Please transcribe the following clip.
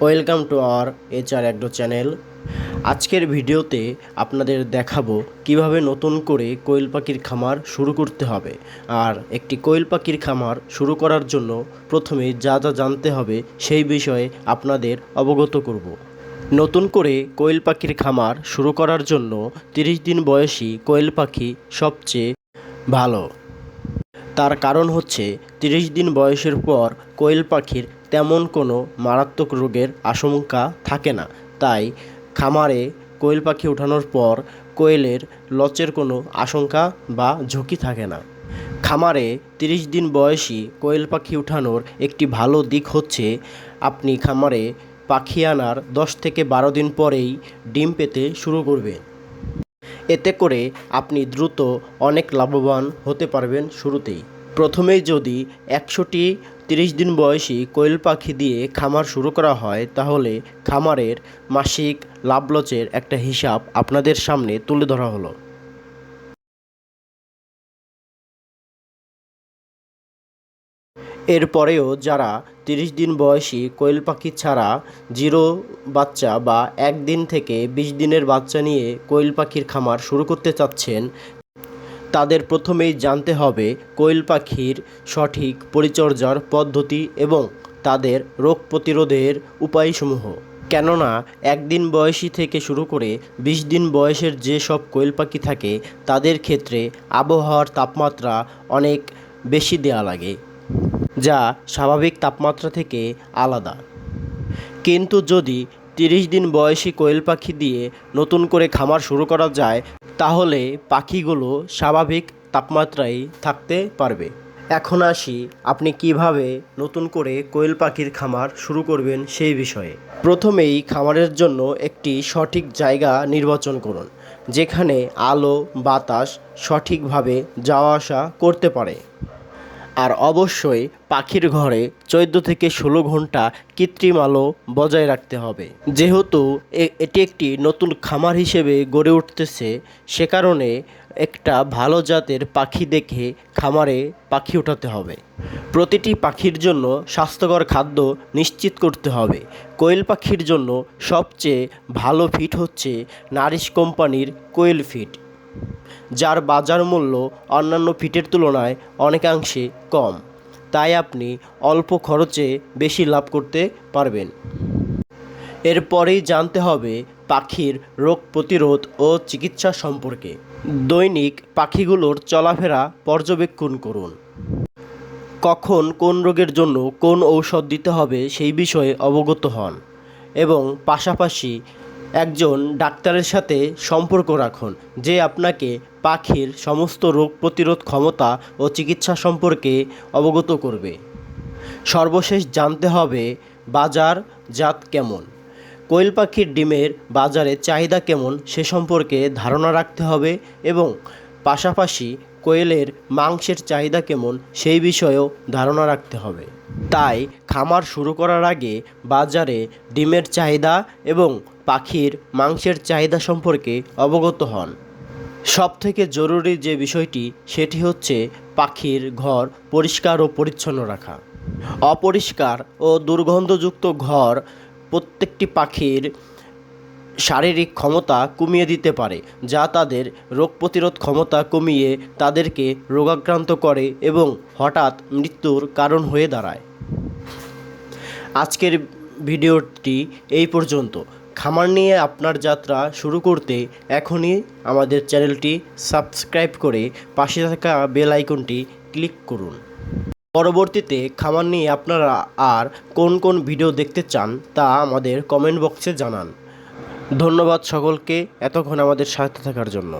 Welcome to our HR agro channel. আজকের ভিডিওতে আপনাদের দেখাবো কীভাবে নতুন করে কোয়েল পাখির খামার শুরু করতে হবে আর একটি কোয়েল পাখির খামার শুরু করার জন্য প্রথমে যা যা জানতে হবে সেই বিষয়ে আপনাদের অবগত করব। নতুন করে কোয়েল পাখির খামার শুরু করার জন্য তিরিশ দিন বয়সী কোয়েল পাখি সবচেয়ে ভালো। তার কারণ হচ্ছে তিরিশ দিন বয়সের পর কোয়েল পাখির তেমন কোনো মারাত্মক রোগের আশঙ্কা থাকে না। তাই খামারে কোয়েল পাখি ওঠানোর পর কোয়েলের লচের কোনো আশঙ্কা বা ঝুঁকি থাকে না। খামারে তিরিশ দিন বয়সী কোয়েল পাখি উঠানোর একটি ভালো দিক হচ্ছে, আপনি খামারে পাখি আনার দশ থেকে বারো দিন পরেই ডিম পেতে শুরু করবেন। এতে করে আপনি দ্রুত অনেক লাভবান হতে পারবেন শুরুতেই। প্রথমেই যদি একশোটি তিরিশ দিন বয়সী কোয়েল পাখি দিয়ে খামার শুরু করা হয়, তাহলে খামারের মাসিক লাভ লচের একটা হিসাব আপনাদের সামনে তুলে ধরা হলো। এরপরেও যারা তিরিশ দিন বয়সী কোয়েল পাখি ছাড়া জিরো বাচ্চা বা একদিন থেকে বিশ দিনের বাচ্চা নিয়ে কোয়েল পাখির খামার শুরু করতে চাচ্ছেন তাদের প্রথমেই জানতে হবে কোয়েল পাখির সঠিক পরিচর্যার পদ্ধতি এবং তাদের রোগ প্রতিরোধের উপায়সমূহ। কেননা, একদিন বয়সী থেকে শুরু করে বিশ দিন বয়সের যে সব কোয়েল পাখি থাকে, তাদের ক্ষেত্রে আবহাওয়ার তাপমাত্রা অনেক বেশি দেয়া লাগে, যা স্বাভাবিক তাপমাত্রা থেকে আলাদা। কিন্তু যদি তিরিশ দিন বয়সী কোয়েল পাখি দিয়ে নতুন করে খামার শুরু করা যায় তাহলে পাখিগুলো স্বাভাবিক তাপমাত্রায় থাকতে পারবে। এখন আসি, আপনি কীভাবে নতুন করে কোয়েল পাখির খামার শুরু করবেন সেই বিষয়ে। প্রথমেই খামারের জন্য একটি সঠিক জায়গা নির্বাচন করুন, যেখানে আলো, বাতাস সঠিকভাবে যাওয়া আসা করতে পারে। আর অবশ্যই পাখির ঘরে চোদ্দ থেকে ষোলো ঘণ্টা কৃত্রিম আলো বজায় রাখতে হবে। যেহেতু এটি একটি নতুন খামার হিসেবে গড়ে উঠতেছে, সে কারণে একটা ভালো জাতের পাখি দেখে খামারে পাখি ওঠাতে হবে। প্রতিটি পাখির জন্য স্বাস্থ্যকর খাদ্য নিশ্চিত করতে হবে। কোয়েল পাখির জন্য সবচেয়ে ভালো ফিট হচ্ছে নারিশ কোম্পানির কোয়েল ফিট। যার বাজার মূল্য অন্যান্য ফিটের তুলনায় অনেকাংশে কম। তাই আপনি অল্প খরচে বেশি লাভ করতে পারবেন। এরপরেই জানতে হবে পাখির রোগ প্রতিরোধ ও চিকিৎসা সম্পর্কে। দৈনিক পাখিগুলোর চলাফেরা পর্যবেক্ষণ করুন। কখন কোন রোগের জন্য কোন ঔষধ দিতে হবে সেই বিষয়ে অবগত হন এবং পাশাপাশি একজন ডাক্তারের সাথে সম্পর্ক রাখুন, যে আপনাকে পাখির সমস্ত রোগ প্রতিরোধ ক্ষমতা ও চিকিৎসা সম্পর্কে অবগত করবে। সর্বশেষ জানতে হবে বাজার জাত কেমন। কোয়েল পাখির ডিমের বাজারে চাহিদা কেমন সে সম্পর্কে ধারণা রাখতে হবে এবং পাশাপাশি কোয়েলের মাংসের চাহিদা কেমন সেই বিষয়েও ধারণা রাখতে হবে। তাই খামার শুরু করার আগে বাজারে ডিমের চাহিদা এবং পাখির মাংসের চাহিদা সম্পর্কে অবগত হন। সবথেকে জরুরি যে বিষয়টি, সেটি হচ্ছে পাখির ঘর পরিষ্কার ও পরিচ্ছন্ন রাখা। অপরিষ্কার ও দুর্গন্ধযুক্ত ঘর প্রত্যেকটি পাখির শারীরিক ক্ষমতা কমিয়ে দিতে পারে, যা তাদের রোগ প্রতিরোধ ক্ষমতা কমিয়ে তাদেরকে রোগাক্রান্ত করে এবং হঠাৎ মৃত্যুর কারণ হয়ে দাঁড়ায়। আজকের ভিডিওটি এই পর্যন্ত। খামার নিয়ে আপনার যাত্রা শুরু করতে এখনই আমাদের চ্যানেলটি সাবস্ক্রাইব করে পাশে থাকা বেল আইকনটি ক্লিক করুন। পরবর্তীতে খামার নিয়ে আপনারা আর কোন কোন ভিডিও দেখতে চান তা আমাদের কমেন্ট বক্সে জানান। ধন্যবাদ সকলকে এতক্ষণ আমাদের সাথে থাকার জন্য।